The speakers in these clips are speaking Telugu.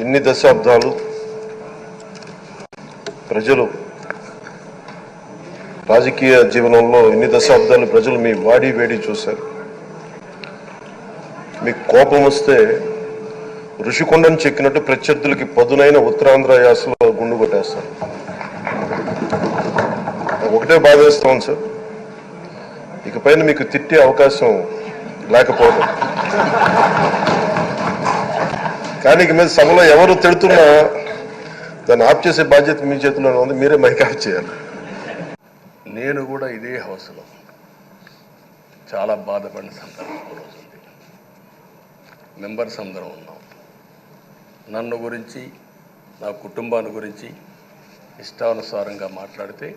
ఎన్ని దశాబ్దాలు ప్రజలు రాజకీయ జీవనంలో ఎన్ని దశాబ్దాలు ప్రజలు మీ వాడి వేడి చూశారు? మీకు కోపం వస్తే ఋషికొండను చెక్కినట్టు ప్రత్యర్థులకి పదునైన ఉత్తరాంధ్ర యాసలో గుండు కొట్టేస్తారు. ఒకటే బాధేస్తాం సార్. ఇకపైన మీకు తిట్టే అవకాశం లేకపోవడం కానీ ఇక మీద సభలో ఎవరు తిడుతున్నా దాన్ని ఆఫ్ చేసే బాధ్యత మీ చేతిలోనే ఉంది మీరే మైక్ ఆఫ్ చేయాలి. నేను కూడా ఇదే హౌస్లో చాలా బాధపడిన సందర్భం రోజు ఉంది. మెంబర్స్ అందరం ఉన్నాం. నన్ను గురించి నా కుటుంబాన్ని గురించి ఇష్టానుసారంగా మాట్లాడితే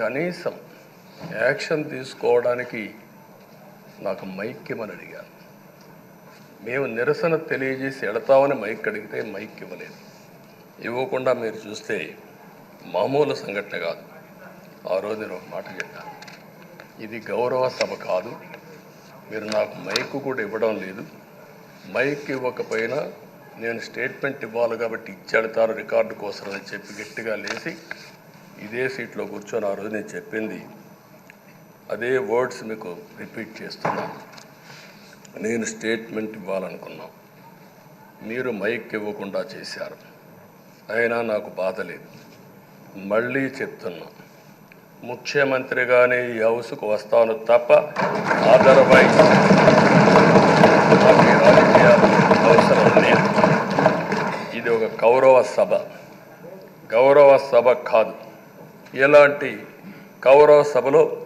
కనీసం యాక్షన్ తీసుకోవడానికి నాకు మైక్ ఇవ్వని అడిగాను మేము నిరసన తెలియజేసి వెళతామని మైక్ అడిగితే మైక్ ఇవ్వలేదు. ఇవ్వకుండా మీరు చూస్తే మామూలు సంఘటన కాదు. ఆ రోజు నేను ఒక మాట చెప్పాను. ఇది గౌరవ సభ కాదు. మీరు నాకు మైక్ కూడా ఇవ్వడం లేదు. మైక్ ఇవ్వకపోయినా నేను స్టేట్మెంట్ ఇవ్వాలి కాబట్టి ఇచ్చెడతాను రికార్డు కోసం అని చెప్పి గట్టిగా లేచి ఇదే సీట్లో కూర్చొని ఆ రోజు నేను చెప్పింది అదే వర్డ్స్ మీకు రిపీట్ చేస్తున్నాను. నేను స్టేట్మెంట్ ఇవ్వాలనుకున్నాం. మీరు మైక్ ఇవ్వకుండా చేశారు. అయినా నాకు బాధ లేదు. మళ్ళీ చెప్తున్నా. ముఖ్యమంత్రిగానే ఈ హౌస్కు వస్తాను తప్ప అదర్వైజ్ నాకు రాజకీయాలు అవసరం లేదు. ఇది ఒక గౌరవ సభ. గౌరవ సభ కాదు. ఇలాంటి గౌరవ సభలో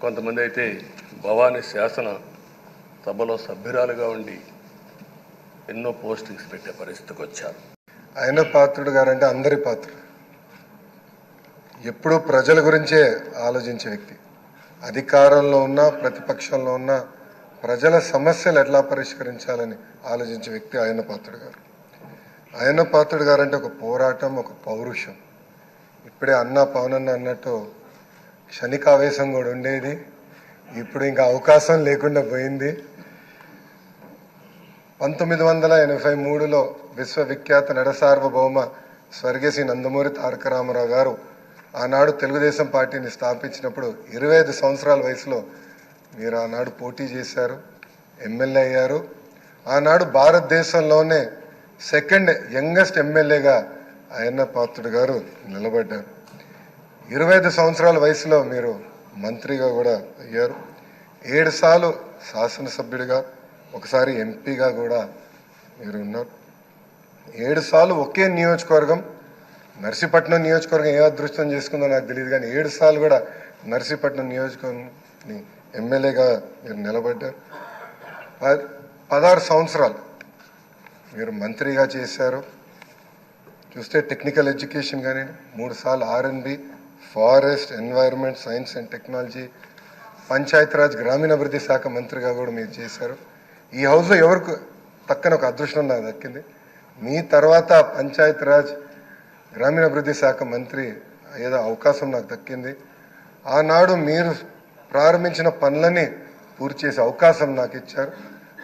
కొంతమంది అయితే భవానీ శాసన సభలో సభ్యురాలుగా ఉండి ఎన్నో పోస్టింగ్స్ పెట్టే పరిస్థితికి వచ్చారు. ఆయన పాత్రుడు గారంటే అందరి పాత్రుడు. ఎప్పుడూ ప్రజల గురించే ఆలోచించే వ్యక్తి. అధికారంలో ఉన్నా ప్రతిపక్షంలో ఉన్నా ప్రజల సమస్యలు ఎట్లా పరిష్కరించాలని ఆలోచించే వ్యక్తి ఆయన పాత్రుడు గారు. ఆయన పాత్రుడు గారంటే ఒక పోరాటం ఒక పౌరుషం. ఇప్పుడే అన్న పవనన్న అన్నట్టు క్షణికావేశం కూడా ఉండేది. ఇప్పుడు ఇంకా అవకాశం లేకుండా పోయింది. పంతొమ్మిది వందల ఎనభై మూడులో విశ్వవిఖ్యాత నడసార్వభౌమ స్వర్గీయ నందమూరి తారక రామారావు గారు ఆనాడు తెలుగుదేశం పార్టీని స్థాపించినప్పుడు ఇరవై ఐదు సంవత్సరాల వయసులో మీరు ఆనాడు పోటీ చేశారు ఎమ్మెల్యే అయ్యారు. ఆనాడు భారతదేశంలోనే సెకండ్ యంగెస్ట్ ఎమ్మెల్యేగా అయ్యన్న పాత్రుడు గారు నిలబడ్డారు. ఇరవై ఐదు సంవత్సరాల వయసులో మీరు మంత్రిగా కూడా అయ్యారు. ఏడు సార్లు శాసనసభ్యుడిగా ఒకసారి ఎంపీగా కూడా మీరు ఉన్నారు. ఏడు సార్లు ఒకే నియోజకవర్గం నర్సీపట్నం నియోజకవర్గం ఏ అదృష్టం చేసుకుందో నాకు తెలియదు కానీ ఏడు సార్లు కూడా నర్సీపట్నం నియోజకవర్గం ఎమ్మెల్యేగా మీరు నిలబడ్డారు. ప- పదహారు సంవత్సరాలు మీరు మంత్రిగా చేశారు. చూస్తే టెక్నికల్ ఎడ్యుకేషన్ కానీ మూడు సార్లు R N B forest environment science and technology Panchayati Raj గ్రామీణాభివృద్ధి శాఖ మంత్రిగా కూడా మీరు చేశారు. ఈ హౌస్లో ఎవరికి పక్కన ఒక అదృష్టం నాకు దక్కింది? మీ తర్వాత పంచాయత్ రాజ్ గ్రామీణాభివృద్ధి శాఖ మంత్రి ఏదో అవకాశం నాకు దక్కింది. ఆనాడు మీరు ప్రారంభించిన పనులని పూర్తి చేసే అవకాశం నాకు ఇచ్చారు.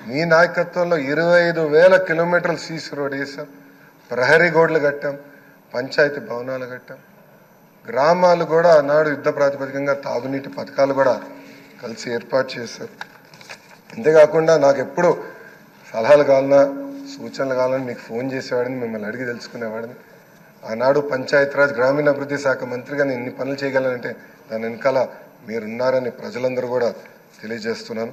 మీ నాయకత్వంలో ఇరవై ఐదు వేల కిలోమీటర్లు సీసీ రోడ్ వేసాం ప్రహరీ గోడలు కట్టాం. పంచాయతీ భవనాలు కట్టాం. గ్రామాలు కూడా ఆనాడు యుద్ధ ప్రాతిపదికంగా తాగునీటి పథకాలు కూడా కలిసి ఏర్పాటు చేశారు. అంతేకాకుండా నాకు ఎప్పుడు సలహాలు కావాలన్నా సూచనలు కావాలని మీకు ఫోన్ చేసేవాడిని మిమ్మల్ని అడిగి తెలుసుకునేవాడిని. ఆనాడు పంచాయతీరాజ్ గ్రామీణాభివృద్ధి శాఖ మంత్రిగా నేను ఎన్ని పనులు చేయగలనంటే దాని వెనకాల మీరున్నారని ప్రజలందరూ కూడా తెలియజేస్తున్నాను.